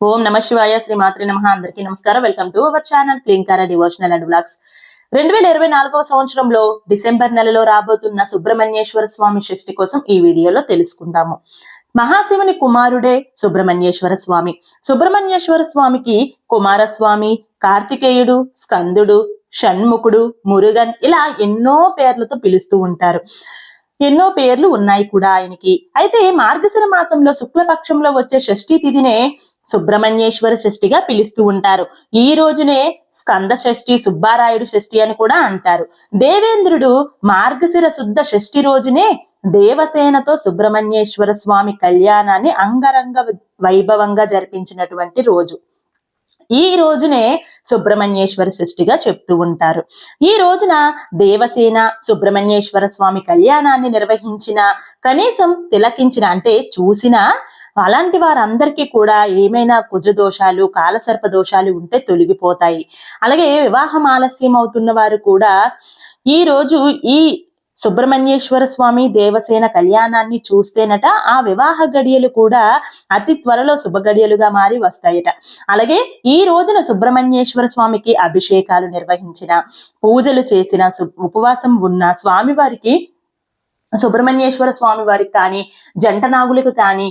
ఓం నమ శివాయ శ్రీ మాత్రి నమ. అందరికీ నమస్కారం. Welcome to our channel Klinkara devotional and blogs రెండు వేల ఇరవై నాలుగవ సంవత్సరంలో డిసెంబర్ నెలలో రాబోతున్న సుబ్రహ్మణ్యేశ్వర స్వామి షష్ఠి కోసం ఈ వీడియోలో తెలుసుకుందాము. మహాశివుని కుమారుడే సుబ్రహ్మణ్యేశ్వర స్వామి. సుబ్రహ్మణ్యేశ్వర స్వామికి కుమారస్వామి కార్తికేయుడు స్కందుడు షణ్ముఖుడు మురుగన్ ఇలా ఎన్నో పేర్లతో పిలుస్తూ ఉంటారు. ఎన్నో పేర్లు ఉన్నాయి కూడా ఆయనకి. అయితే మార్గశిర మాసంలో శుక్లపక్షంలో వచ్చే షష్ఠీ తిథినే సుబ్రహ్మణ్యేశ్వర షష్ఠిగా పిలుస్తూ ఉంటారు. ఈ రోజునే స్కంద షష్ఠి సుబ్బారాయుడు షష్ఠి అని కూడా అంటారు. దేవేంద్రుడు మార్గశిర శుద్ధ షష్ఠి రోజునే దేవసేనతో సుబ్రహ్మణ్యేశ్వర స్వామి కళ్యాణాన్ని అంగరంగ వైభవంగా జరిపించినటువంటి రోజు. ఈ రోజునే సుబ్రహ్మణ్యేశ్వర సృష్టిగా చెప్తూ ఉంటారు. ఈ రోజున దేవసేన సుబ్రహ్మణ్యేశ్వర స్వామి కళ్యాణాన్ని నిర్వహించిన కనీసం తిలకించిన అంటే చూసిన అలాంటి వారందరికీ కూడా ఏమైనా కుజ దోషాలు కాలసర్ప దోషాలు ఉంటే తొలగిపోతాయి. అలాగే వివాహం ఆలస్యం అవుతున్న వారు కూడా ఈ రోజు ఈ సుబ్రహ్మణ్యేశ్వర స్వామి దేవసేన కళ్యాణాన్ని చూస్తేనట ఆ వివాహ గడియలు కూడా అతి త్వరలో శుభ గడియలుగా మారి వస్తాయట. అలాగే ఈ రోజున సుబ్రహ్మణ్యేశ్వర స్వామికి అభిషేకాలు నిర్వహించిన పూజలు చేసిన ఉపవాసం ఉన్న స్వామివారికి సుబ్రహ్మణ్యేశ్వర స్వామి వారికి కానీ జంట నాగులకు కానీ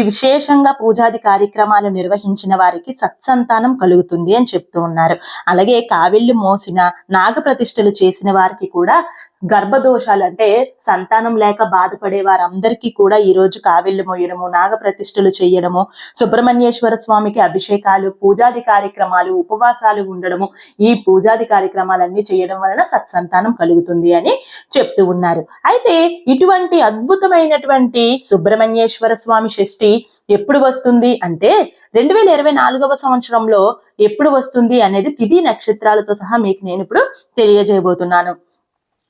విశేషంగా పూజాది కార్యక్రమాలు నిర్వహించిన వారికి సత్సంతానం కలుగుతుంది అని చెప్తూ ఉన్నారు. అలాగే కావిళ్ళు మోసిన నాగప్రతిష్టలు చేసిన వారికి కూడా గర్భదోషాలు అంటే సంతానం లేక బాధపడే వారందరికీ కూడా ఈ రోజు కావిళ్ళు మోయడము నాగప్రతిష్టలు చేయడము సుబ్రహ్మణ్యేశ్వర స్వామికి అభిషేకాలు పూజాది కార్యక్రమాలు ఉపవాసాలు ఉండడము ఈ పూజాది కార్యక్రమాలన్నీ చేయడం వలన సత్సంతానం కలుగుతుంది అని చెప్తూ ఉన్నారు. అయితే ఇటువంటి అద్భుతమైనటువంటి సుబ్రహ్మణ్యేశ్వర స్వామి షష్ఠి ఎప్పుడు వస్తుంది అంటే రెండు వేల ఇరవై నాలుగవ సంవత్సరంలో ఎప్పుడు వస్తుంది అనేది తిథి నక్షత్రాలతో సహా మీకు నేను ఇప్పుడు తెలియజేయబోతున్నాను.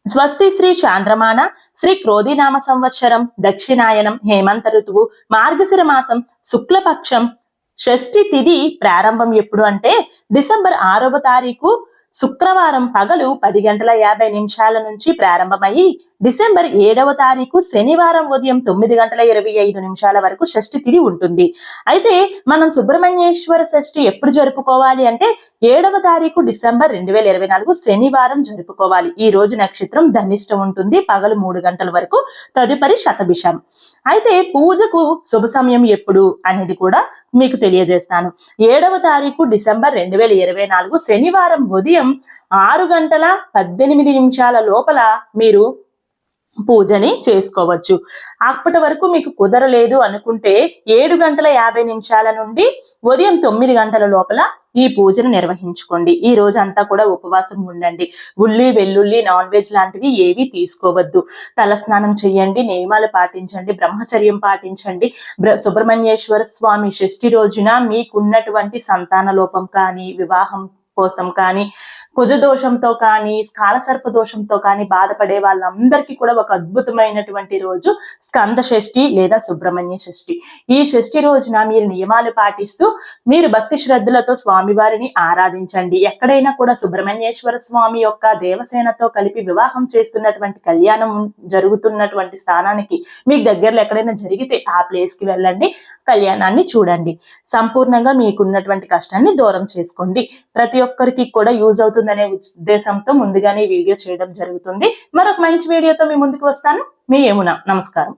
స్వస్తి శ్రీ చాంద్రమాన శ్రీ క్రోధినామ సంవత్సరం దక్షిణాయనం హేమంత ఋతువు మార్గశిర మాసం శుక్లపక్షం షష్ఠి తిథి ప్రారంభం ఎప్పుడు అంటే డిసెంబర్ ఆరవ తారీఖు శుక్రవారం పగలు పది గంటల యాభై నిమిషాల నుంచి ప్రారంభమయ్యి డిసెంబర్ ఏడవ తారీఖు శనివారం ఉదయం తొమ్మిది గంటల ఇరవై ఐదు నిమిషాల వరకు షష్ఠి తిథి ఉంటుంది. అయితే మనం సుబ్రహ్మణ్యేశ్వర షష్ఠి ఎప్పుడు జరుపుకోవాలి అంటే ఏడవ తారీఖు డిసెంబర్ రెండు వేల ఇరవై నాలుగు శనివారం జరుపుకోవాలి. ఈ రోజు నక్షత్రం ధనిష్టం ఉంటుంది. పగలు మూడు గంటల వరకు తదుపరి శతభిషం. అయితే పూజకు శుభ సమయం ఎప్పుడు అనేది కూడా మీకు తెలియజేస్తాను. ఏడవ తారీఖు డిసెంబర్ రెండు వేల ఇరవై నాలుగు శనివారం ఉదయం ఆరు గంటల పద్దెనిమిది నిమిషాల లోపల మీరు పూజని చేసుకోవచ్చు. అప్పటి వరకు మీకు కుదరలేదు అనుకుంటే ఏడు గంటల యాభై నిమిషాల నుండి ఉదయం తొమ్మిది గంటల లోపల ఈ పూజను నిర్వహించుకోండి. ఈ రోజు అంతా కూడా ఉపవాసం ఉండండి. ఉల్లి వెల్లుల్లి నాన్ వెజ్ లాంటివి ఏవి తీసుకోవద్దు. తలస్నానం చేయండి నియమాలు పాటించండి బ్రహ్మచర్యం పాటించండి. సుబ్రహ్మణ్యేశ్వర స్వామి షష్ఠి రోజున మీకున్నటువంటి సంతాన లోపం కానీ వివాహం కోసం కానీ కుజదోషంతో కానీ స్కాలసర్ప దోషంతో కానీ బాధపడే వాళ్ళందరికీ కూడా ఒక అద్భుతమైనటువంటి రోజు స్కంద షష్ఠి లేదా సుబ్రహ్మణ్య షష్ఠి. ఈ షష్ఠి రోజున మీరు నియమాలు పాటిస్తూ మీరు భక్తి శ్రద్ధలతో స్వామివారిని ఆరాధించండి. ఎక్కడైనా కూడా సుబ్రహ్మణ్యేశ్వర స్వామి యొక్క దేవసేనతో కలిపి వివాహం చేస్తున్నటువంటి కళ్యాణం జరుగుతున్నటువంటి స్థానానికి మీకు దగ్గరలో ఎక్కడైనా జరిగితే ఆ ప్లేస్కి వెళ్ళండి కళ్యాణాన్ని చూడండి. సంపూర్ణంగా మీకున్నటువంటి కష్టాన్ని దూరం చేసుకోండి. ప్రతి ఒక్కరికి కూడా యూజ్ అవుతుందనే ఉద్దేశంతో ముందుగానే వీడియో చేయడం జరుగుతుంది. మరొక మంచి వీడియోతో మీ ముందుకు వస్తాను. మీ యమున. నమస్కారం.